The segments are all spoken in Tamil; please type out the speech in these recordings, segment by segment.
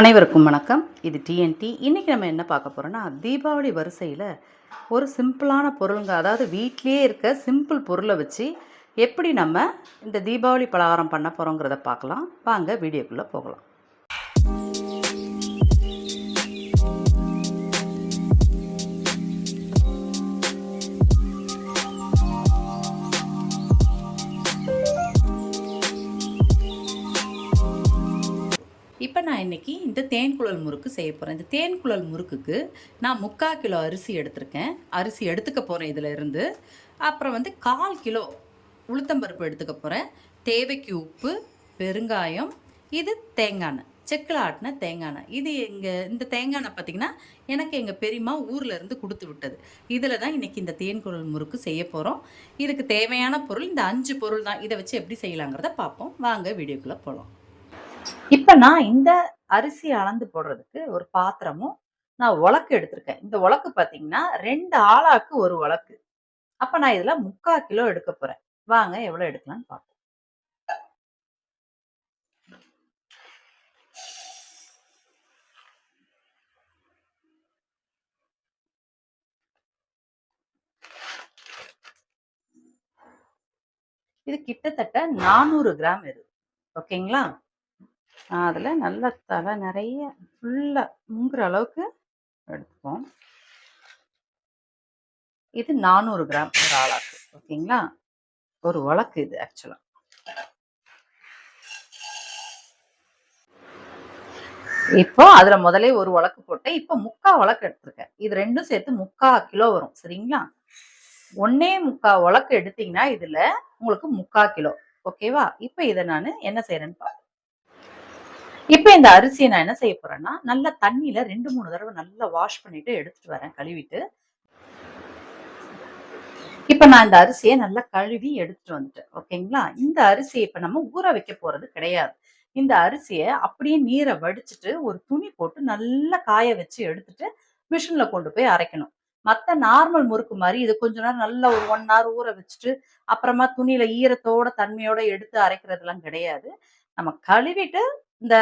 அனைவருக்கும் வணக்கம். இது டிஎன்டி இன்றைக்கி நம்ம என்ன பார்க்க போகிறோன்னா தீபாவளி வரிசையில் ஒரு சிம்பிளான பொருளுங்க அதாவது வீட்டிலேயே இருக்க சிம்பிள் பொருளை வச்சு எப்படி நம்ம இந்த தீபாவளி பலகாரம் பண்ண போகிறோங்கிறத பார்க்கலாம். வாங்க வீடியோக்குள்ளே போகலாம். இப்போ நான் இன்றைக்கி இந்த தேன்குழல் முறுக்கு செய்ய போகிறேன் இந்த தேன்குழல் முறுக்குக்கு நான் முக்கால் கிலோ அரிசி எடுத்திருக்கேன். அரிசி எடுத்துக்க போகிறேன் இதில் இருந்து. அப்புறம் வந்து கால் கிலோ உளுத்தம்பருப்பு எடுத்துக்க போகிறேன் தேவைக்கு உப்பு பெருங்காயம் இது தேங்காய் எண்ணெய். செக்கில் ஆட்டின தேங்காய் எண்ணெய். இது எங்கள் இந்த தேங்காய் எண்ணெய் பார்த்திங்கன்னா எனக்கு எங்கள் பெரியம்மா ஊரில் இருந்து கொடுத்து விட்டது. இதில் தான் இன்றைக்கி இந்த தேன்குழல் முறுக்கு செய்ய போகிறோம் இதுக்கு தேவையான பொருள் இந்த அஞ்சு பொருள் தான். இதை வச்சு எப்படி செய்யலாங்கிறத பார்ப்போம். வாங்க வீடியோக்குள்ளே போகலாம் இப்போ நான் இந்த அரிசி அளந்து போடுறதுக்கு ஒரு பாத்திரமும் நான் உலக்கு எடுத்திருக்கேன். இந்த உலக்கு பார்த்தீங்கன்னா ரெண்டு ஆளாக்கு ஒரு உலக்கு. அப்போ நான் இதில் முக்கால் கிலோ எடுக்க போகிறேன் வாங்க எவ்வளோ எடுக்கலாம்னு பார்ப்போம் இது கிட்டத்தட்ட நானூறு கிராம் இது ஓகேங்களா? அதில் நல்ல தலை நிறைய ஃபுல்லாக முங்குற அளவுக்கு எடுத்துப்போம். இது நானூறு கிராம் ஒரு ஆளாக்கு ஓகேங்களா? ஒரு வழக்கு இது ஆக்சுவலாக இப்போ அதில் முதலே ஒரு வழக்கு போட்டேன். இப்போ முக்கா வழக்கு எடுத்திருக்கேன். இது ரெண்டும் சேர்த்து முக்கா கிலோ வரும் சரிங்களா? ஒன்னே முக்கா உலக்கு எடுத்தீங்கன்னா இதில் உங்களுக்கு முக்கா கிலோ ஓகேவா? இப்போ இதை நான் என்ன செய்கிறேன்னு பார்ப்போம் இப்போ இந்த அரிசியை நான் என்ன செய்ய போறேன்னா நல்ல தண்ணியில ரெண்டு மூணு தடவை நல்லா வாஷ் பண்ணிட்டு எடுத்துட்டு வரேன் கழுவிட்டு. இப்ப நான் இந்த அரிசியை நல்லா கழுவி எடுத்துட்டு வந்துட்டேன். ஓகேங்களா? இந்த அரிசியை இப்ப நம்ம ஊற வைக்க போறது கிடையாது. இந்த அரிசியை அப்படியே நீரை வடிச்சிட்டு ஒரு துணி போட்டு நல்லா காய வச்சு எடுத்துட்டு மிஷின்ல கொண்டு போய் அரைக்கணும். மற்ற நார்மல் முறுக்கு மாதிரி இது கொஞ்ச நேரம் நல்லா ஒரு ஒன் ஹவர் ஊற வச்சுட்டு அப்புறமா துணியில ஈரத்தோட தன்மையோட எடுத்து அரைக்கிறதுலாம் கிடையாது. நம்ம கழுவிட்டு இந்த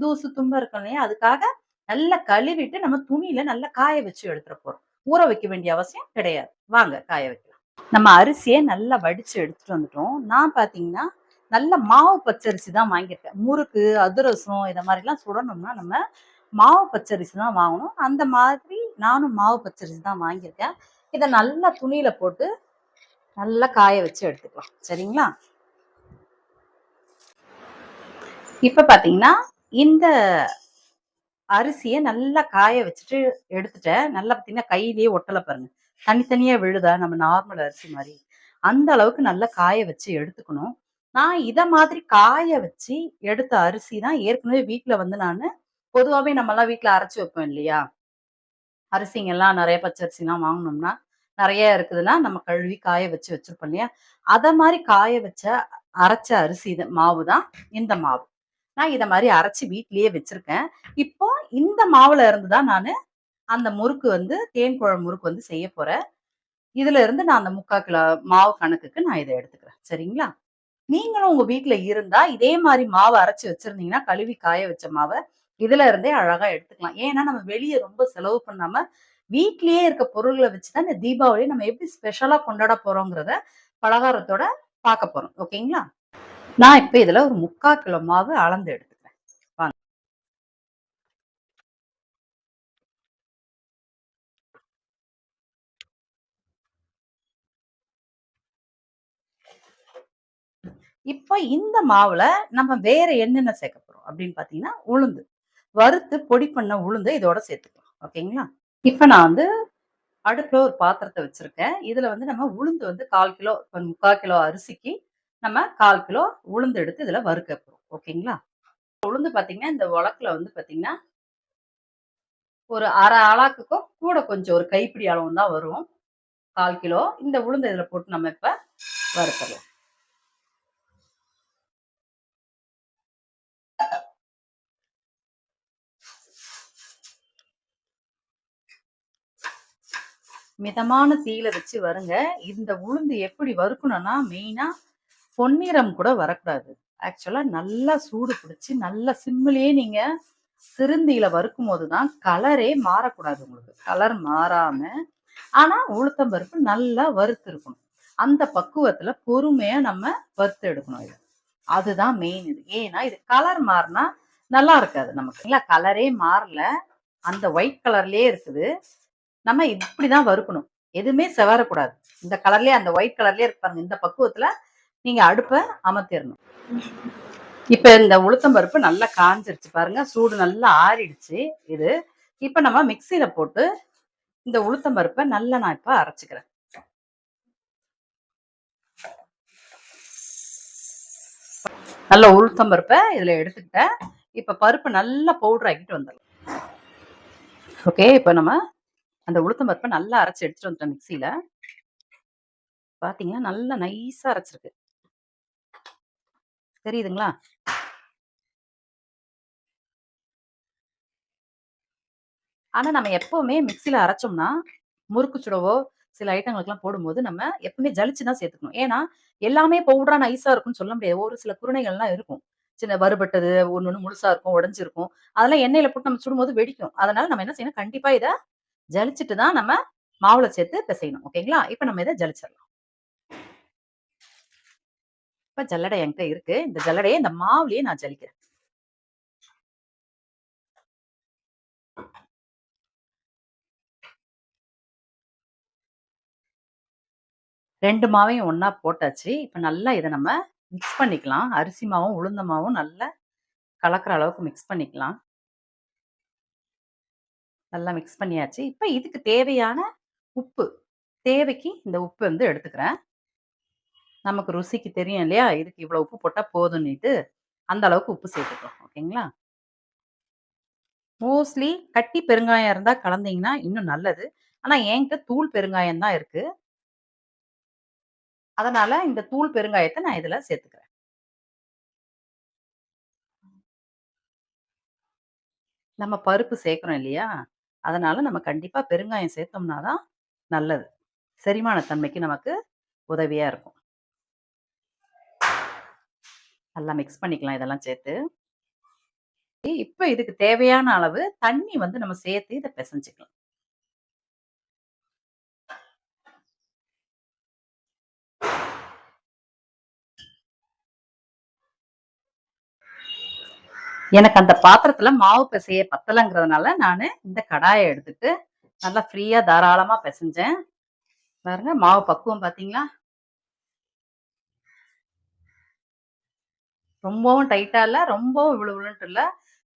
தூசு தும்ப இருக்கும் இல்லையா? அதுக்காக நல்லா கழுவிட்டு நம்ம துணியில நல்லா காய வச்சு எடுத்துட போறோம். ஊற வைக்க வேண்டிய அவசியம் கிடையாது. வாங்க காய வைக்கலாம். நம்ம அரிசியை நல்லா வடிச்சு எடுத்துட்டு வந்துட்டோம். நான் பாத்தீங்கன்னா நல்ல மாவு பச்சரிசி தான் வாங்கியிருக்கேன். முறுக்கு அதிரசம் இதை மாதிரிலாம் சுடணும்னா நம்ம மாவு பச்சரிசி தான் வாங்கணும். அந்த மாதிரி நானும் மாவு பச்சரிசி தான் வாங்கியிருக்கேன். இதை நல்லா துணியில போட்டு நல்லா காய வச்சு எடுத்துக்கலாம். சரிங்களா? இப்ப பாத்தீங்கன்னா இந்த அரிசியை நல்லா காய வச்சுட்டு எடுத்துட்டேன் நல்லா பார்த்தீங்கன்னா கையிலேயே ஒட்டலை பாருங்க. தனித்தனியா விழுதா நம்ம நார்மல் அரிசி மாதிரி. அந்த அளவுக்கு நல்லா காய வச்சு எடுத்துக்கணும். நான் இதை மாதிரி காய வச்சு எடுத்த அரிசி தான் ஏற்கனவே வீட்டில் வந்து நான் பொதுவாகவே நம்மலாம் வீட்டில் அரைச்சி வைப்போம் இல்லையா? அரிசிங்கெல்லாம் நிறைய பச்சரிசிலாம் வாங்கினோம்னா நிறைய இருக்குதுன்னா நம்ம கழுவி காய வச்சு வச்சிருப்போம் இல்லையா? அதை மாதிரி காய வச்ச அரைச்ச அரிசி இது மாவு தான் இந்த மாவு. நான் இதை மாதிரி அரைச்சி வீட்லயே வச்சிருக்கேன். இப்போ இந்த மாவுல இருந்து தான் நான் அந்த முறுக்கு வந்து தேன் குழம்பு முறுக்கு வந்து செய்ய போறேன். இதுல இருந்து நான் அந்த முக்கால் கிலோ மாவு கணக்குக்கு நான் இதை எடுத்துக்கிறேன். சரிங்களா? நீங்களும் உங்க வீட்டுல இருந்தா இதே மாதிரி மாவை அரைச்சு வச்சிருந்தீங்கன்னா கழுவி காய வச்ச மாவை இதுல இருந்தே அழகா எடுத்துக்கலாம். ஏன்னா நம்ம வெளியே ரொம்ப செலவு பண்ணாம வீட்லயே இருக்க பொருள்களை வச்சுதான் இந்த தீபாவளி நம்ம எப்படி ஸ்பெஷலா கொண்டாட போறோங்கிறத பலகாரத்தோட பார்க்க போறோம். ஓகேங்களா? நான் இப்ப இதுல ஒரு முக்கால் கிலோ மாவு அளந்து எடுத்துக்கிறேன். வாங்க. இப்போ இந்த மாவுல நம்ம வேற என்னென்ன சேர்க்க போறோம்? அப்படின்னு பாத்தீங்கன்னா உளுந்து. வறுத்து பொடி பண்ண உளுந்து இதோட சேர்த்துக்கலாம். ஓகேங்களா? இப்ப நான் வந்து அடுப்புல ஒரு பாத்திரத்தை வச்சிருக்கேன். இதுல வந்து நம்ம உளுந்து வந்து கால் கிலோ முக்கால் கிலோ அரிசிக்கு நம்ம கால் கிலோ உளுந்து எடுத்து இதுல வறுக்க போகிறோம் ஓகேங்களா? உளுந்து பாத்தீங்கன்னா இந்த உலக்குல வந்து பாத்தீங்கன்னா ஒரு அரை ஆளாக்குக்கும் கூட கொஞ்சம் ஒரு கைப்பிடி அளவு தான் வரும். கால் கிலோ இந்த உளுந்து இதுல போட்டு நம்ம இப்ப வறுக்கலாம் மிதமான தீயில வச்சு வருங்க. இந்த உளுந்து எப்படி வறுக்கணும்னா மெயினா பொன்னிறம் கூட வரக்கூடாது. ஆக்சுவலா நல்லா சூடு பிடிச்சி நல்லா சிம்மிலேயே நீங்க சிறுந்தியில வறுக்கும் போதுதான் கலரே மாறக்கூடாது உங்களுக்கு. கலர் மாறாம ஆனா உளுத்தம் பருப்பு நல்லா வறுத்து இருக்கணும் அந்த பக்குவத்துல பொறுமையா நம்ம வறுத்து எடுக்கணும் இது. அதுதான் மெயின் இது. ஏன்னா இது கலர் மாறினா நல்லா இருக்காது நமக்கு. இல்ல கலரே மாறல அந்த ஒயிட் கலர்லயே இருக்குது. நம்ம இப்படிதான் வறுக்கணும். எதுவுமே செவரக்கூடாது. இந்த கலர்லயே அந்த ஒயிட் கலர்லயே இருப்பாங்க இந்த பக்குவத்துல நீங்க அடுப்பை அமர்த்திடணும் இப்ப இந்த உளுத்தம் பருப்பு நல்லா காஞ்சிருச்சு பாருங்க. சூடு நல்லா ஆறிடுச்சு இது. இப்ப நம்ம மிக்சியில போட்டு இந்த உளுத்தம் பருப்பை நல்லா நான் இப்ப அரைச்சுக்கிறேன். நல்ல உளுத்தம் பருப்பை இதுல எடுத்துக்கிட்டேன். இப்ப பருப்பு நல்லா பவுடர் ஆக்கிட்டு வந்துடலாம். ஓகே இப்ப நம்ம அந்த உளுத்தம் பருப்பை நல்லா அரைச்சு எடுத்துட்டு வந்துட்டேன் மிக்சியில. பாத்தீங்கன்னா நல்லா நைஸா அரைச்சிருக்கு. தெரியுதுங்களா? ஆனா நம்ம எப்பவுமே மிக்சியில அரைச்சோம்னா முறுக்கு சுடவோ சில ஐட்டங்களுக்குலாம் போடும்போது நம்ம எப்பவுமே ஜலிச்சு தான் சேர்த்துக்கணும். ஏன்னா எல்லாமே பவுடரா நைஸா இருக்கும்னு சொல்ல முடியாது. ஒரு சில குருணைகள்லாம் இருக்கும். சின்ன வறுபட்டது ஒன்று ஒன்று முழுசா இருக்கும் உடஞ்சிருக்கும். அதெல்லாம் எண்ணெயில போட்டு நம்ம சுடும்போது வெடிக்கும். அதனால நம்ம என்ன செய்யணும்? கண்டிப்பா இதை ஜலிச்சுட்டு தான் நம்ம மாவுல சேர்த்து பிசையணும். ஓகேங்களா? இப்ப நம்ம இதை ஜலிச்சிடலாம். இப்ப ஜல்லடை என்கிட்ட இருக்கு. இந்த ஜல்லடையை இந்த மாவுலயே நான் ஜலிக்கிறேன். ரெண்டு மாவையும் ஒன்றா போட்டாச்சு. இப்ப நல்லா இதை நம்ம மிக்ஸ் பண்ணிக்கலாம். அரிசி மாவும் உளுந்த மாவும் நல்லா கலக்கிற அளவுக்கு மிக்ஸ் பண்ணிக்கலாம். நல்லா மிக்ஸ் பண்ணியாச்சு. இப்ப இதுக்கு தேவையான உப்பு தேவைக்கு இந்த உப்பு வந்து எடுத்துக்கிறேன். நமக்கு ருசிக்கு தெரியும் இல்லையா? இதுக்கு இவ்வளோ உப்பு போட்டால் போதும்னுட்டு அந்த அளவுக்கு உப்பு சேர்த்துக்கிறோம் ஓகேங்களா? மோஸ்ட்லி கட்டி பெருங்காயம் இருந்தால் கலந்தீங்கன்னா இன்னும் நல்லது. ஆனால் என்கிட்ட தூள் பெருங்காயம் தான் இருக்கு. அதனால இந்த தூள் பெருங்காயத்தை நான் இதில் சேர்த்துக்கிறேன். நம்ம பருப்பு சேர்க்குறோம் இல்லையா? அதனால நம்ம கண்டிப்பாக பெருங்காயம் சேர்த்தோம்னா தான் நல்லது. செரிமான தன்மைக்கு நமக்கு உதவியாக இருக்கும். நல்லா மிக்ஸ் பண்ணிக்கலாம் இதெல்லாம் சேர்த்து. இப்போ இதுக்கு தேவையான அளவு தண்ணி வந்து நம்ம சேர்த்து இதை பிசைஞ்சுக்கலாம். எனக்கு அந்த பாத்திரத்துல மாவு பிசைய பத்தலைங்கிறதுனால நான் இந்த கடாயை எடுத்துட்டு நல்லா ஃப்ரீயா தாராளமா பிசைஞ்சேன். பாருங்க மாவு பக்குவம் பாத்தீங்களா? ரொம்பவும் டைட்டா இல்லை ரொம்பவும் விழுவிழுன்ட்டு இல்ல.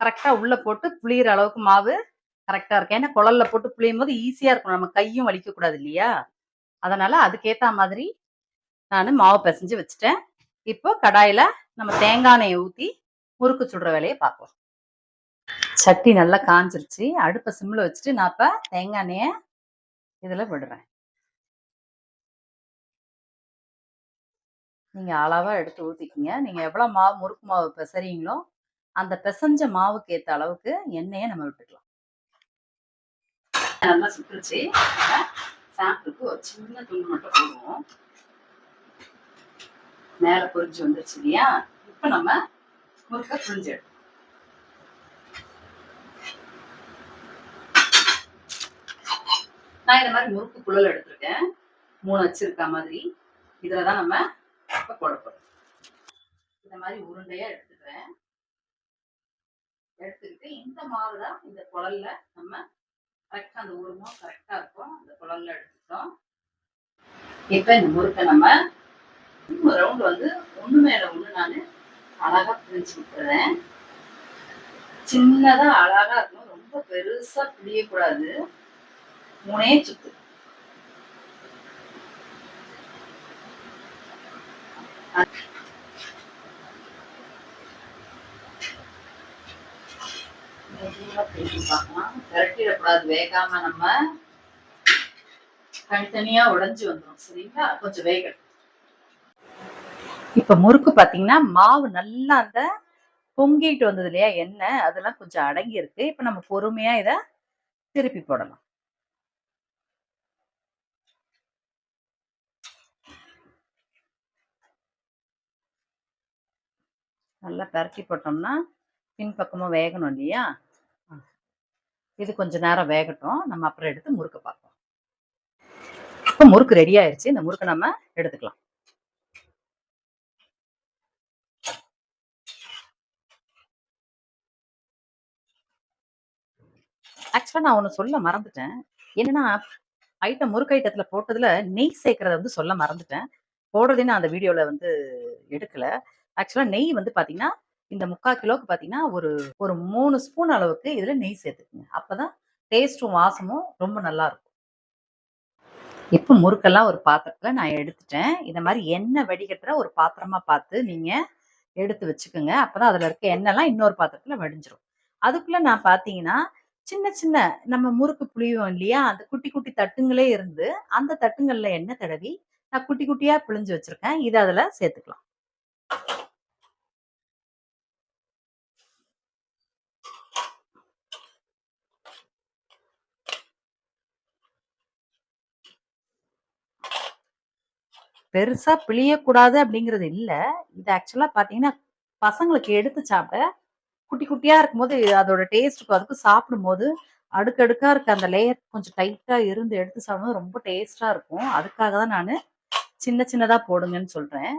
கரெக்டா உள்ள போட்டு புளியிற அளவுக்கு மாவு கரெக்டா இருக்கு ஏன்னா குழல்ல போட்டு புளியும் போது ஈஸியா இருக்கும். நம்ம கையும் வலிக்க கூடாது இல்லையா? அதனால அதுக்கேத்த மாதிரி நான் மாவு பிசைஞ்சு வச்சுட்டேன். இப்போ கடாயில நம்ம தேங்காய் எண்ணெயை ஊத்தி முறுக்கு சுடுற வேலையை பார்க்கலாம் சட்டி நல்லா காஞ்சிருச்சு. அடுப்பை சிம்ல வச்சுட்டு நான் இப்ப தேங்காய் எண்ணெயை இதுல விடுறேன். நீங்கள் அளவாக எடுத்து ஊற்றிக்கிங்க நீங்கள் எவ்வளோ மாவு முறுக்கு மாவு பிசறீங்களோ அந்த பிசைஞ்ச மாவுக்கு ஏற்ற அளவுக்கு எண்ணெயை நம்ம விட்டுக்கலாம். நல்லா சுட்டுருச்சு சாப்பிட்டுக்கு ஒரு சின்ன துண்டு மட்டும் போடுவோம். மேலே பொரிஞ்சு வந்துருச்சு இல்லையா? இப்போ நம்ம முறுக்க புரிஞ்சு எடுப்போம். நான் இந்த மாதிரி முறுக்கு குழல் எடுத்திருக்கேன். மூணு வச்சிருக்க மாதிரி. இதில் தான் நம்ம இப்ப குழப்பம் இந்த மாதிரி உருண்டையா எடுத்துக்கிறேன். எடுத்துக்கிட்டு இந்த மாவு தான் இந்த குழல்ல நம்ம கரெக்டா அந்த உருவம் கரெக்டா இருக்கும். அந்த குழல்ல எடுத்துட்டோம் இப்ப இந்த முறுக்கை நம்ம ரவுண்ட் வந்து ஒண்ணு மேல ஒண்ணு நான் அழகா பிரிஞ்சு விட்டுறேன். சின்னதா அழகா இருக்கணும். ரொம்ப பெருசா பிரியக்கூடாது. மூணே சுத்து. விரட்டிடக்கூடாது வேகாம நம்ம தனித்தனியா உடைஞ்சு வந்துடும் சரிங்களா? கொஞ்சம் வேகட்டும் இப்ப முறுக்கு பாத்தீங்கன்னா மாவு நல்லா அந்த பொங்கிட்டு வந்தது இல்லையா எண்ணெய் அதெல்லாம் கொஞ்சம் அடங்கி இருக்கு இப்ப நம்ம பொறுமையா இத திருப்பி போடலாம். நல்லா பரட்டி போட்டோம்னா பின்பக்கமும் வேகணும் இல்லையா இது கொஞ்ச நேரம் வேகட்டும் நம்ம அப்புறம் எடுத்து முறுக்க பார்ப்போம் இப்போ முறுக்கு ரெடி ஆயிருச்சு இந்த முறுக்கை நம்ம எடுத்துக்கலாம் ஆக்சுவலா நான் ஒன்று சொல்ல மறந்துட்டேன். என்னன்னா, ஐட்டம் முறுக்கு ஐட்டத்தில் போட்டதில் நெய் சேர்க்கறத வந்து சொல்ல மறந்துட்டேன். போடுறதையும் நான் அந்த வீடியோவில் வந்து எடுக்கல. ஆக்சுவலா நெய் வந்து பார்த்தீங்கன்னா, இந்த 3/4 கிலோவுக்கு பார்த்தீங்கன்னா, ஒரு ஒரு மூணு ஸ்பூன் அளவுக்கு இதுல நெய் சேர்த்துக்கங்க. அப்பதான் டேஸ்ட்டும், வாசமும் ரொம்ப நல்லாருக்கும். இப்ப முறுக்கெல்லாம் ஒரு பாத்திரத்துல நான் எடுத்துட்டேன். இந்த மாதிரி எண்ணெய் வடிகட்டுற ஒரு பாத்திரமா பார்த்து நீங்க எடுத்து வச்சுக்கங்க. அப்பதான் அதுல இருக்க எண்ணெய்லாம் இன்னொரு பாத்திரத்துல வடிஞ்சிரும். அதுக்குள்ள நான் பார்த்தீங்கன்னா, சின்ன சின்ன நம்ம முறுக்கு புளியும் இல்லையா? அந்த குட்டி குட்டி தட்டுங்களே இருந்து, அந்த தட்டுங்கள்ல எண்ணெய் தடவி, நான் குட்டி குட்டியா பிழிஞ்சு வச்சிருக்கேன். இதை அதுல சேர்த்துக்கலாம். பெருசா பிழியக்கூடாது அப்படிங்கிறது இல்லை இது ஆக்சுவலா பார்த்தீங்கன்னா, பசங்களுக்கு எடுத்து சாப்பிட குட்டி குட்டியா இருக்கும்போது அதோட டேஸ்ட்டுக்கும் அதுக்கும் சாப்பிடும்போது, அடுக்கடுக்கா இருக்க அந்த லேயர் கொஞ்சம் டைட்டா இருந்து எடுத்து சாப்பிடும்போது ரொம்ப டேஸ்டா இருக்கும். அதுக்காக தான் நான் சின்ன சின்னதா போடுங்கன்னு சொல்றேன்.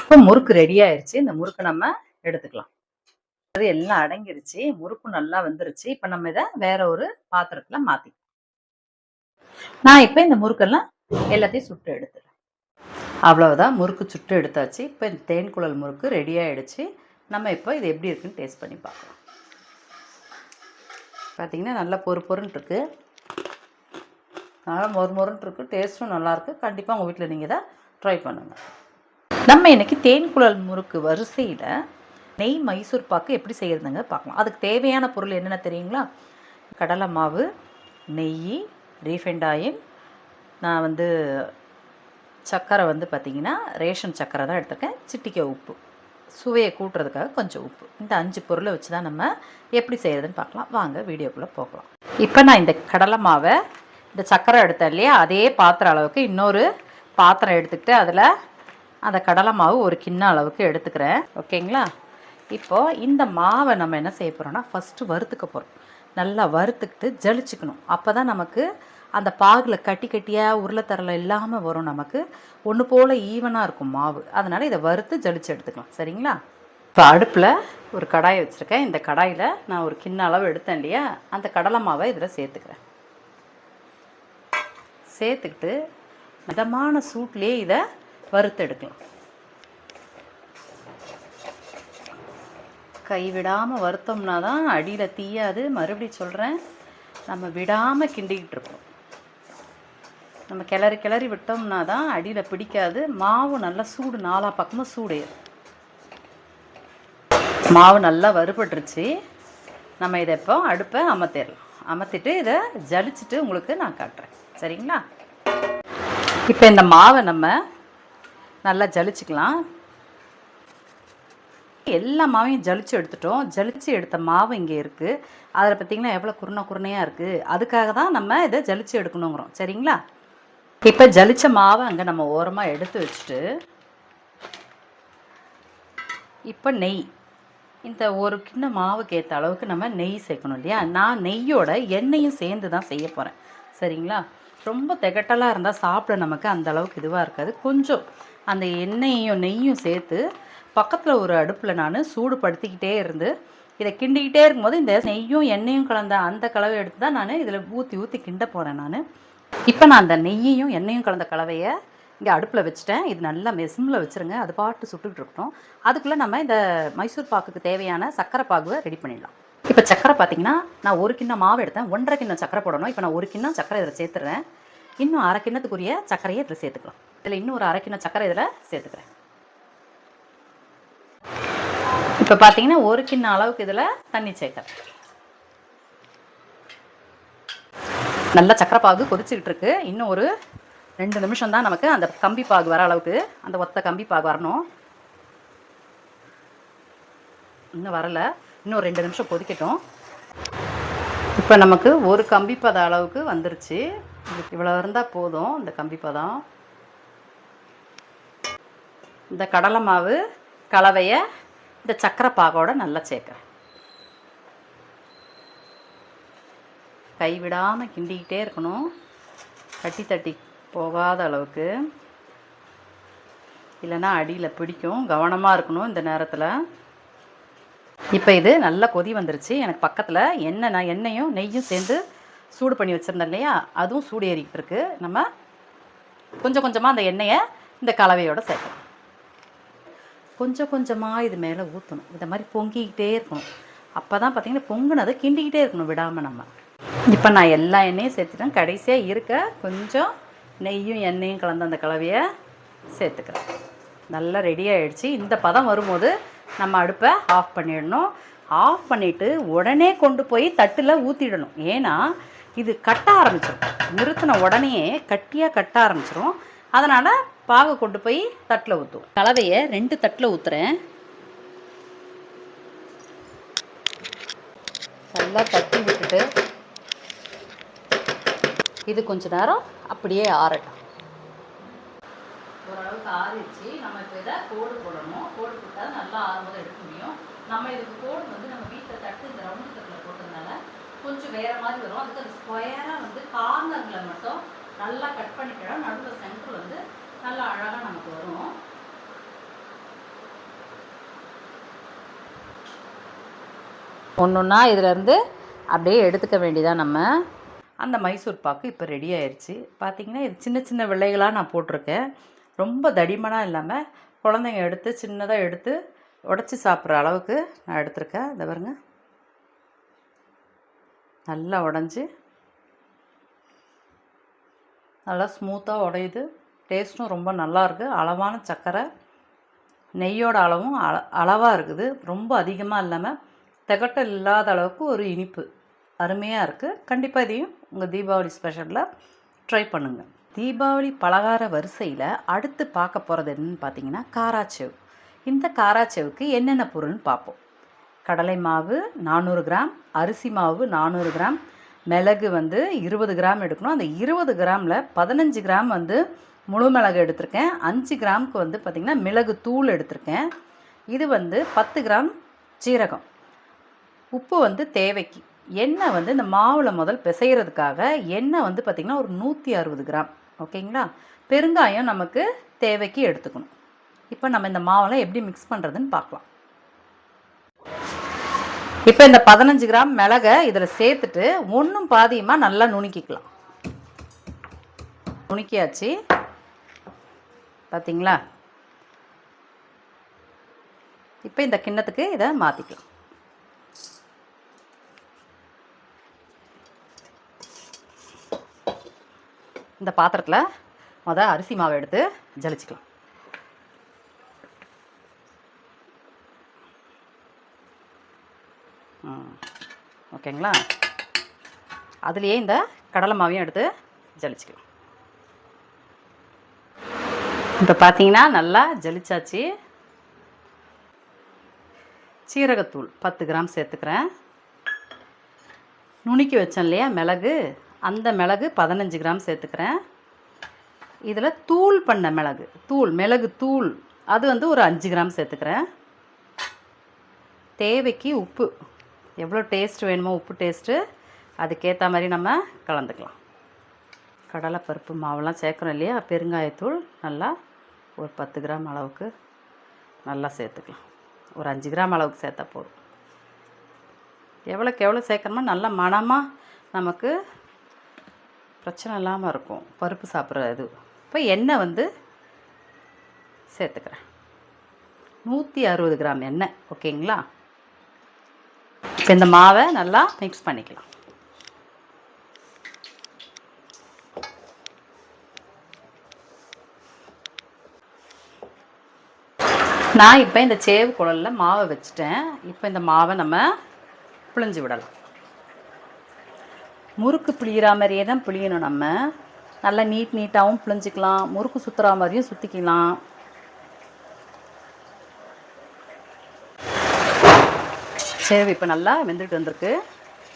இப்போ முறுக்கு ரெடி ஆயிருச்சு. இந்த முறுக்கு நம்ம எடுத்துக்கலாம். அது எல்லாம் அடங்கிருச்சு. முறுக்கும் நல்லா வந்துருச்சு இப்போ நம்ம இதை வேற ஒரு பாத்திரத்துல மாத்திக்கலாம் நான் இப்போ இந்த முறுக்கெல்லாம் எல்லாத்தையும் சுட்டு எடுத்துறேன். அவ்வளவுதான் முறுக்கு சுட்டு எடுத்தாச்சு. இப்போ இந்த தேன் குழல் முறுக்கு ரெடி ஆயிடுச்சு. நம்ம இப்போ இது எப்படி இருக்குன்னு டேஸ்ட் பண்ணி பார்க்கலாம். பார்த்தீங்கன்னா, நல்லா பொறு பொருன்னு இருக்கு. நல்லா மொறு மொறுன்னு இருக்கு. டேஸ்ட்டும் நல்லாயிருக்கு. கண்டிப்பா உங்க வீட்ல நீங்க தான் ட்ரை பண்ணுங்க. நம்ம இன்னைக்கு தேன் குழல் முறுக்கு வரிசையில நெய் மைசூர் பாக்கு எப்படி செய்யறதுங்க பார்க்கலாம். அதுக்கு தேவையான பொருள் என்னென்ன தெரியுங்களா? கடலை மாவு, நெய் ரீஃபைண்ட் ஆயில், நான் வந்து சர்க்கரை வந்து பார்த்தீங்கன்னா, ரேஷன் சர்க்கரை தான் எடுத்திருக்கேன். சிட்டிகை உப்பு. சுவையை கூட்டுறதுக்காக கொஞ்சம் உப்பு. இந்த அஞ்சு பொருளை வச்சு தான் நம்ம எப்படி செய்கிறதுன்னு பார்க்கலாம். வாங்க வீடியோக்குள்ளே போகலாம். இப்போ நான் இந்த கடலை மாவை இந்த சர்க்கரை எடுத்தேன் இல்லையா? அதே பாத்திரம் அளவுக்கு இன்னொரு பாத்திரம் எடுத்துக்கிட்டு, அதில் அந்த கடலை மாவு ஒரு கிண்ண அளவுக்கு எடுத்துக்கிறேன். ஓகேங்களா? இப்போ இந்த மாவை நம்ம என்ன செய்ய போகிறோம்னா ஃபர்ஸ்ட்டு வறுத்துக்க போகிறோம் நல்லா வறுத்துக்கிட்டு ஜலிச்சுக்கணும். அப்பதான் நமக்கு அந்த பாகில் கட்டி கட்டியா உருளைத்தரல இல்லாமல் வரும் நமக்கு. ஒன்று போல் ஈவனாக இருக்கும் மாவு. அதனால் இதை வறுத்து ஜலிச்சு எடுத்துக்கலாம். சரிங்களா? இப்போ அடுப்பில் ஒரு கடாயை வச்சுருக்கேன் இந்த கடாயில் நான் ஒரு கிண்ண அளவு எடுத்தேன் இல்லையா? அந்த கடலை மாவை இதில் சேர்த்துக்கிறேன். சேர்த்துக்கிட்டு மிதமான சூட்லேயே இதை வறுத்து எடுக்கலாம். கை விடாம வறுத்தோம்னா தான் அடியில் தீயாது. மறுபடியும் சொல்கிறேன் நம்ம விடாமல் கிண்டிக்கிட்டு இருக்கோம் நம்ம கிளறி கிளறி விட்டோம்னா தான் அடியில் பிடிக்காது. மாவு நல்லா சூடு நாலா பக்கமும் சூடு மாவு நல்லா வறுபட்டுருச்சு. நம்ம இதை இப்போ அடுப்பை அமர்த்திடலாம். அமர்த்திட்டு இதை ஜலிச்சுட்டு உங்களுக்கு நான் காட்டுறேன். சரிங்களா? இப்போ இந்த மாவை நம்ம நல்லா ஜலிச்சுக்கலாம். எல்லா மாவையும் ஜலிச்சு எடுத்துட்டோம். ஜலிச்சு எடுத்த மாவு இங்கே இருக்குது அதில் பார்த்தீங்கன்னா, எவ்வளோ குருணை குருணையாக இருக்குது அதுக்காக தான் நம்ம இதை ஜலிச்சு எடுக்கணுங்கிறோம். சரிங்களா? இப்போ ஜலிச்ச மாவை அங்கே நம்ம ஓரமாக எடுத்து வச்சுட்டு இப்போ நெய். இந்த ஒரு கிண்ண மாவுக்கு ஏற்ற அளவுக்கு நம்ம நெய் சேர்க்கணும் இல்லையா? நான் நெய்யோட எண்ணெயும் சேர்ந்து தான் செய்ய போகிறேன் சரிங்களா? ரொம்ப திகட்டலாக இருந்தால் சாப்பிட நமக்கு அந்த அளவுக்கு இதுவாக இருக்காது. கொஞ்சம் அந்த எண்ணெயையும் நெய்யும் சேர்த்து பக்கத்தில் ஒரு அடுப்பில் நான் சூடு படுத்திக்கிட்டே இருந்து, இதை கிண்டிக்கிட்டே இருக்கும்போது இந்த நெய்யும் எண்ணெயும் கலந்த அந்த கலவை எடுத்து தான் நான் இதில் ஊற்றி ஊற்றி கிண்ட போகிறேன் நான் இப்போ நான் அந்த நெய்யையும் எண்ணெயும் கலந்த கலவையை இங்கே அடுப்பில் வச்சுட்டேன். இது நல்லா மெசிமில் வச்சுருங்க. அது பாட்டு சுட்டுக்கிட்டு இருக்கட்டும். அதுக்குள்ளே நம்ம இந்த மைசூர் பாக்குக்கு தேவையான சக்கரை பாகுவை ரெடி பண்ணிடலாம். இப்போ சக்கரை பார்த்தீங்கன்னா, நான் ஒரு கிண்ணம் மாவு எடுத்தேன். 1 1/2 கிண்ணம் சக்கரை போடணும். இப்போ நான் ஒரு கிண்ணம் சக்கரை இதில் சேர்த்துறேன் இன்னும் அரை கிண்ணத்துக்குரிய சக்கரையை இதில் சேர்த்துக்கலாம். இதில் இன்னும் ஒரு அரை கிண்ணம் சக்கரை இதில் சேர்த்துக்கிறேன். இப்போ பார்த்தீங்கன்னா, ஒரு கிண்ண அளவுக்கு இதில் தண்ணி சேர்க்குறேன் நல்லா சக்கரை பாகு கொதிச்சுக்கிட்டு இருக்கு. இன்னும் ஒரு ரெண்டு நிமிஷம் தான் நமக்கு அந்த கம்பி பாகு வர அளவுக்கு, அந்த ஒத்த கம்பி பாகு வரணும். இன்னும் வரல. இன்னும் ரெண்டு நிமிஷம் கொதிக்கட்டும். இப்போ நமக்கு ஒரு கம்பி பத அளவுக்கு வந்துருச்சு. இவ்வளோ இருந்தால் போதும். இந்த கம்பி பதம். இந்த கடலை மாவு கலவையை இந்த சக்கரை பாகோடு நல்லா சேர்க்குறேன். கைவிடாமல் கிண்டிக்கிட்டே இருக்கணும். தட்டி தட்டி போகாத அளவுக்கு. இல்லைன்னா அடியில் பிடிக்கும். கவனமாக இருக்கணும் இந்த நேரத்தில். இப்போ இது நல்லா கொதி வந்துருச்சு. எனக்கு பக்கத்தில் எண்ணெய் நான் எண்ணெயும் நெய்யும் சேர்ந்து சூடு பண்ணி வச்சுருந்தேன் இல்லையா? அதுவும் சூடு ஏறிக்கிட்டு இருக்குது நம்ம கொஞ்சம் கொஞ்சமாக அந்த எண்ணெயை இந்த கலவையோட சேர்க்கணும் கொஞ்சம் கொஞ்சமாக இது மேலே ஊற்றணும் இந்த மாதிரி பொங்கிக்கிட்டே இருக்கணும். அப்போ தான் பார்த்தீங்கன்னா பொங்குனதை கிண்டிக்கிட்டே இருக்கணும் விடாமல் நம்ம. இப்போ நான் எல்லா எண்ணெயும் சேர்த்துட்டேன். கடைசியாக இருக்க கொஞ்சம் நெய்யும் எண்ணெயும் கலந்த அந்த கலவையை சேர்த்துக்கிறேன். நல்லா ரெடி ஆகிடுச்சு இந்த பதம் வரும்போது நம்ம அடுப்பை ஆஃப் பண்ணிடணும். ஆஃப் பண்ணிவிட்டு உடனே கொண்டு போய் தட்டில் ஊற்றிடணும் ஏன்னா இது கட்ட ஆரம்பிச்சிடும் நிறுத்தின உடனே கட்டியாக கட்ட ஆரம்பிச்சிடும் அதனால் பாகை கொண்டு போய் தட்டில் ஊற்றுவோம் கலவையை ரெண்டு தட்டில் ஊற்றுறேன் நல்லா தட்டி விட்டுட்டு இது கொஞ்ச நேரம் அப்படியே ஆறட்டும். ஓரளவுக்கு ஆறிச்சு நம்ம இப்போ இதை கோடு போடணும். கோடு போட்டால் நல்லா ஆறும்போது எடுக்க முடியும். நம்ம இதுக்கு கோடு வந்து நம்ம வீட்டில் தட்டு இந்த ரவுண்டு தட்டில் போட்டதுனால கொஞ்சம் வேறு மாதிரி வரும். அதுக்கு அது ஸ்கொயராக வந்து கார்னரில் மட்டும் நல்லா கட் பண்ணிக்கலாம். நடுவில் சென்டர் வந்து நல்லா அழகாக நமக்கு வரும். ஒன்று ஒன்றா இதிலேருந்து அப்படியே எடுத்துக்க வேண்டியதான் நம்ம. அந்த மைசூர் பாக்கு இப்போ ரெடி ஆயிடுச்சு பார்த்தீங்கன்னா இது சின்ன சின்ன விலைகளாக நான் போட்டிருக்கேன். ரொம்ப தடிமனாக இல்லாமல் குழந்தைங்க எடுத்து சின்னதாக எடுத்து உடச்சி சாப்பிட்ற அளவுக்கு நான் எடுத்திருக்கேன். இதை பாருங்க. நல்லா உடஞ்சி நல்லா ஸ்மூத்தாக உடையுது. டேஸ்ட்டும் ரொம்ப நல்லாயிருக்கு. அளவான சர்க்கரை நெய்யோட அளவும் அள அளவாக இருக்குது. ரொம்ப அதிகமாக இல்லாமல் திகட்டல் இல்லாத அளவுக்கு ஒரு இனிப்பு அருமையாக இருக்குது கண்டிப்பாக இதையும் உங்கள் தீபாவளி ஸ்பெஷலில் ட்ரை பண்ணுங்கள் தீபாவளி பலகார வரிசையில் அடுத்து பார்க்க போகிறது என்னன்னு பார்த்தீங்கன்னா காராச்சேவ். இந்த காராச்சேவுக்கு என்னென்ன பொருள்னு பார்ப்போம். கடலை மாவு நானூறு கிராம் அரிசி மாவு நானூறு கிராம் மிளகு வந்து இருபது கிராம் எடுக்கணும். அந்த இருபது கிராமில் பதினஞ்சு கிராம் வந்து முழு மிளகு எடுத்திருக்கேன். அஞ்சு கிராமுக்கு வந்து பார்த்திங்கன்னா மிளகு தூள் எடுத்திருக்கேன். இது வந்து பத்து கிராம் சீரகம். உப்பு வந்து தேவைக்கு. எண்ணெய் வந்து இந்த மாவில் முதல் பிசைகிறதுக்காக எண்ணெய் வந்து பார்த்திங்கன்னா ஒரு நூற்றி அறுபது கிராம். ஓகேங்களா? பெருங்காயம் நமக்கு தேவைக்கு எடுத்துக்கணும். இப்போ நம்ம இந்த மாவெல்லாம் எப்படி மிக்ஸ் பண்ணுறதுன்னு பார்க்கலாம். இப்போ இந்த பதினஞ்சு கிராம் மிளகை இதில் சேர்த்துட்டு ஒன்றும் பாதியமாக நல்லா நுணுக்கிக்கலாம். நுணுக்கியாச்சு. பார்த்தீங்களா இப்போ இந்த கிண்ணத்துக்கு இதை மாற்றிக்கலாம் இந்த பாத்திரத்தில் மொதல் அரிசி மாவை எடுத்து ஜலிச்சுக்கலாம். ஓகேங்களா? அதுலேயே இந்த கடலை மாவையும் எடுத்து ஜலிச்சுக்கலாம். இப்போ பார்த்தீங்கன்னா நல்லா ஜலிச்சாச்சு. சீரகத்தூள் பத்து கிராம் சேர்த்துக்கிறேன். நுணுக்கி வச்சேன் இல்லையா மிளகு. அந்த மிளகு பதினஞ்சு கிராம் சேர்த்துக்கிறேன். இதில் தூள் பண்ண மிளகு தூள் மிளகு தூள் அது வந்து ஒரு அஞ்சு கிராம் சேர்த்துக்கிறேன். தேவைக்கு உப்பு எவ்வளோ டேஸ்ட் வேணுமோ உப்பு டேஸ்ட்டு அதுக்கேற்ற மாதிரி நம்ம கலந்துக்கலாம். கடலைப்பருப்பு மாவெல்லாம் சேர்க்குறோம் இல்லையா பெருங்காயத்தூள் நல்லா ஒரு பத்து கிராம் அளவுக்கு நல்லா சேர்த்துக்கலாம். ஒரு அஞ்சு கிராம் அளவுக்கு சேர்த்தா போதும். எவ்வளோக்கு எவ்வளோ சேர்க்கணுமோ நல்ல மணமாக நமக்கு பிரச்சனை இல்லாமல் இருக்கும். பருப்பு சாப்பிட்ற இது. இப்போ எண்ணெய் வந்து சேர்த்துக்கிறேன். நூற்றி அறுபது கிராம் எண்ணெய் ஓகேங்களா? இப்போ இந்த மாவை நல்லா மிக்ஸ் பண்ணிக்கலாம். நான் இப்போ இந்த சேவு குழலில் மாவை வச்சுட்டேன். இப்போ இந்த மாவை நம்ம பிழிஞ்சு விடலாம். முறுக்கு பிழிகிற மாதிரியே தான் பிழியணும் நம்ம. நல்லா நீட் நீட்டாகவும் பிழிஞ்சிக்கலாம். முறுக்கு சுற்றுற மாதிரியும் சுற்றிக்கலாம் சேவு இப்போ நல்லா வெந்துட்டு வந்திருக்கு.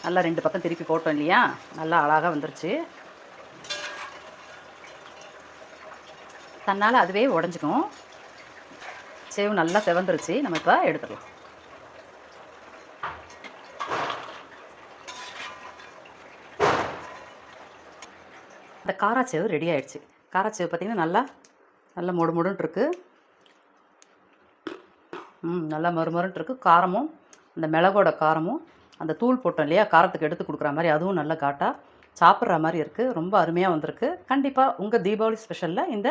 நல்லா ரெண்டு பக்கம் திருப்பி போட்டோம் இல்லையா? நல்லா அழகாக வந்துருச்சு. தன்னால் அதுவே உடஞ்சிக்கும். பச்சையும் நல்லா செவந்துருச்சு. நம்ம இப்போ எடுத்துடலாம் அந்த காராச்சேவு ரெடி ஆகிடுச்சு காராச்சேவு பார்த்திங்கன்னா நல்லா நல்லா மொடு மொடுன்ட்டு இருக்குது ம் நல்லா மறுமருன்ட்டு இருக்குது காரமும் அந்த மிளகோட காரமும் அந்த தூள் போட்டோம் இல்லையா காரத்துக்கு எடுத்து கொடுக்குற மாதிரி அதுவும் நல்லா காட்டாக சாப்பிட்ற மாதிரி இருக்குது ரொம்ப அருமையாக வந்திருக்கு. கண்டிப்பாக உங்கள் தீபாவளி ஸ்பெஷலில் இந்த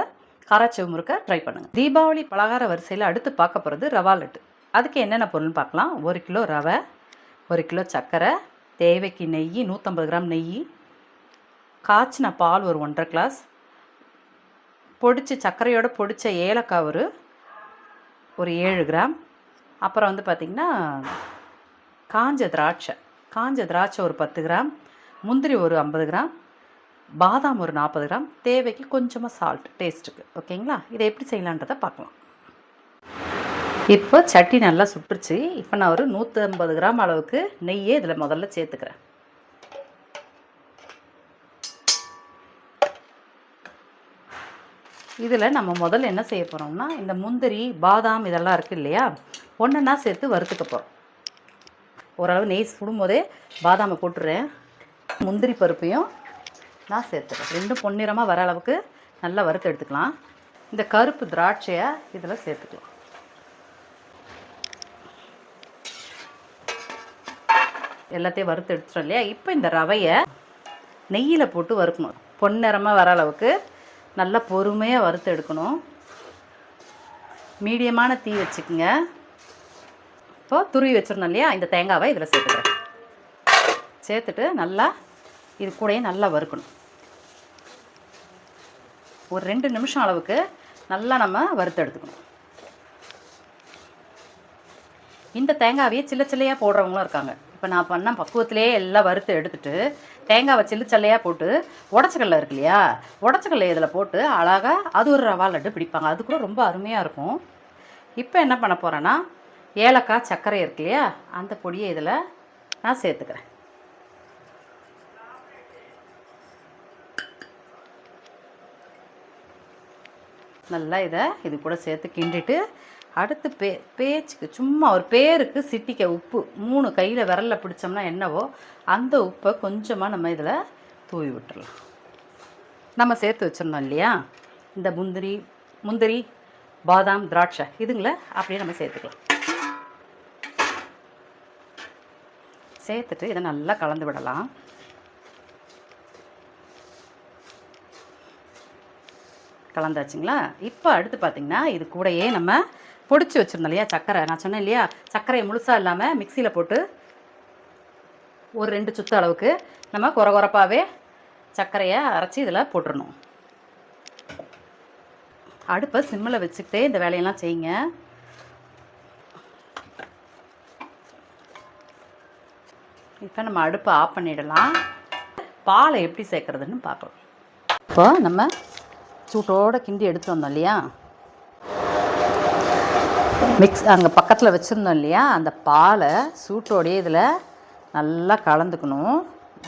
காராச்சவு முறுக்க ட்ரை பண்ணுங்கள் தீபாவளி பலகார வரிசையில் அடுத்து பார்க்க போகிறது ரவா லட்டு. அதுக்கு என்னென்ன பொருள்னு பார்க்கலாம். ஒரு கிலோ ரவை ஒரு கிலோ சர்க்கரை தேவைக்கு நெய் நூற்றம்பது கிராம் நெய் காய்ச்சின பால் ஒரு ஒன்றரை கிளாஸ் பொடிச்சு சர்க்கரையோட பொடிச்ச ஏலக்காய் ஒரு ஒரு ஏழு கிராம். அப்புறம் வந்து பார்த்திங்கன்னா காஞ்ச திராட்சை. காஞ்ச திராட்சை ஒரு பத்து கிராம் முந்திரி ஒரு ஐம்பது கிராம் பாதாம் ஒரு நாற்பது கிராம் தேவைக்கு கொஞ்சமாக சால்ட் டேஸ்ட்டுக்கு ஓகேங்களா இதை எப்படி செய்யலான்றதை பார்க்கலாம். இப்போ சட்டி நல்லா சுட்டுருச்சு இப்போ நான் ஒரு நூற்றி ஐம்பது கிராம் அளவுக்கு நெய்யே இதில் முதல்ல சேர்த்துக்கிறேன். இதில் நம்ம முதல்ல என்ன செய்ய போகிறோம்னா இந்த முந்திரி பாதாம் இதெல்லாம் இருக்குது இல்லையா? ஒன்றுன்னா சேர்த்து வறுத்துக்க போகிறோம் ஓரளவு நெய் சுடும்போதே பாதாமை போட்டுறேன். முந்திரி பருப்பையும் நான் சேர்த்துறேன். ரெண்டும் பொன்னிறமாக வர அளவுக்கு நல்லா வறுத்து எடுத்துக்கலாம். இந்த கருப்பு திராட்சையை இதில் சேர்த்துக்கலாம். எல்லாத்தையும் வறுத்து எடுத்துட்டோம் இல்லையா? இப்போ இந்த ரவையை நெய்யில் போட்டு வறுக்கணும். பொன்னிறமாக வர அளவுக்கு நல்லா பொறுமையாக வறுத்து எடுக்கணும். மீடியமான தீ வச்சுக்கோங்க. இப்போது துருவி வச்சுருந்தோம் இல்லையா? இந்த தேங்காவை இதில் சேர்த்துக்கிறேன். சேர்த்துட்டு நல்லா இது கூடயே நல்லா வறுக்கணும். ஒரு ரெண்டு நிமிஷம் அளவுக்கு நல்லா நம்ம வறுத்து எடுத்துக்கணும். இந்த தேங்காவையே சில்ல சில்லையாக போடுறவங்களும் இருக்காங்க. இப்போ நான் பண்ண பக்குவத்திலே எல்லாம் வறுத்து எடுத்துட்டு தேங்காவை சில்லு சல்லையாக போட்டு உடச்சக்கல்ல இருக்கு இல்லையா? உடச்சக்கல்ல இதில் போட்டு அழகாக அது ஒரு ரவா லட்டு பிடிப்பாங்க. அது கூட ரொம்ப அருமையாக இருக்கும். இப்போ என்ன பண்ண போகிறேன்னா ஏலக்காய் சர்க்கரை இருக்கு இல்லையா? அந்த பொடியை இதில் நான் சேர்த்துக்கிறேன். நல்லா இதை இது கூட சேர்த்து கிண்டிட்டு அடுத்து பே பேச்சுக்கு சும்மா ஒரு பேருக்கு சிட்டிக்க உப்பு மூணு கையில் விரலில் பிடிச்சோம்னா என்னவோ அந்த உப்பை கொஞ்சமாக நம்ம இதில் தூவி விட்டுறலாம். நம்ம சேர்த்து வச்சிருந்தோம் இல்லையா? இந்த முந்திரி முந்திரி பாதாம் திராட்சை இதுங்களை அப்படியே நம்ம சேர்த்துக்கலாம். சேர்த்துட்டு இதை நல்லா கலந்து விடலாம். கலந்தாச்சுங்களா? இப்போ அடுத்து பார்த்திங்கன்னா இது கூடயே நம்ம பொடிச்சு வச்சுருந்தோம் இல்லையா சர்க்கரை நான் சொன்னேன் இல்லையா சர்க்கரையை முழுசாக இல்லாமல் மிக்சியில் போட்டு ஒரு ரெண்டு சுத்த அளவுக்கு நம்ம குறை குறப்பாகவே சர்க்கரையை அரைச்சி இதில் போட்டுடணும் அடுப்பை சிம்மில் வச்சுக்கிட்டே இந்த வேலையெல்லாம் செய்யுங்க. இப்போ நம்ம அடுப்பை ஆஃப் பண்ணிடலாம். பாலை எப்படி சேர்க்குறதுன்னு பார்க்கலாம். இப்போ நம்ம சூட்டோட கிண்டி எடுத்து வந்தோம் இல்லையா? மிக்ஸ் அங்கே பக்கத்தில் வச்சுருந்தோம் இல்லையா? அந்த பாலை சூட்டோடைய இதில் நல்லா கலந்துக்கணும்.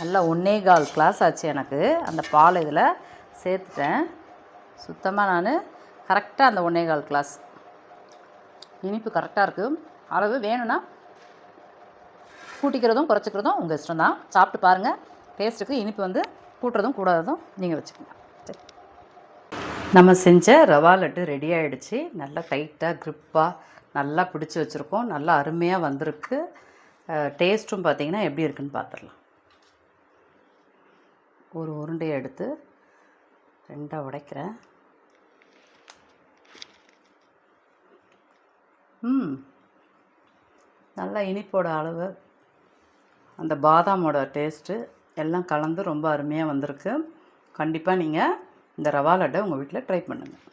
நல்லா ஒன்றே கால் கிளாஸ் ஆச்சு எனக்கு. அந்த பாலை இதில் சேர்த்துட்டேன். சுத்தமாக நான் கரெக்டாக அந்த ஒன்றே கால் கிளாஸ் இனிப்பு கரெக்டாக இருக்குது அளவு வேணும்னா கூட்டிக்கிறதும் குறைச்சிக்கிறதும் உங்கள் இஷ்டம் தான் சாப்பிட்டு பாருங்கள் டேஸ்ட்டுக்கு இனிப்பு வந்து கூட்டுறதும் கூடாததும் நீங்கள் வச்சுக்கோங்க. நம்ம செஞ்ச ரவா லட்டு ரெடி ஆகிடுச்சு நல்லா டைட்டாக க்ரிப்பாக நல்லா பிடிச்சி வச்சுருக்கோம். நல்லா அருமையாக வந்திருக்கு. டேஸ்ட்டும் பார்த்தீங்கன்னா எப்படி இருக்குன்னு பார்த்துடலாம் ஒரு உருண்டையை எடுத்து ரெண்டாக உடைக்கிறேன். ம். நல்லா இனிப்போட அளவு அந்த பாதாமோட டேஸ்ட்டு எல்லாம் கலந்து ரொம்ப அருமையாக வந்திருக்கு. கண்டிப்பாக நீங்கள் இந்த ரவா லட்டை உங்கள் வீட்டில் ட்ரை பண்ணுங்கள்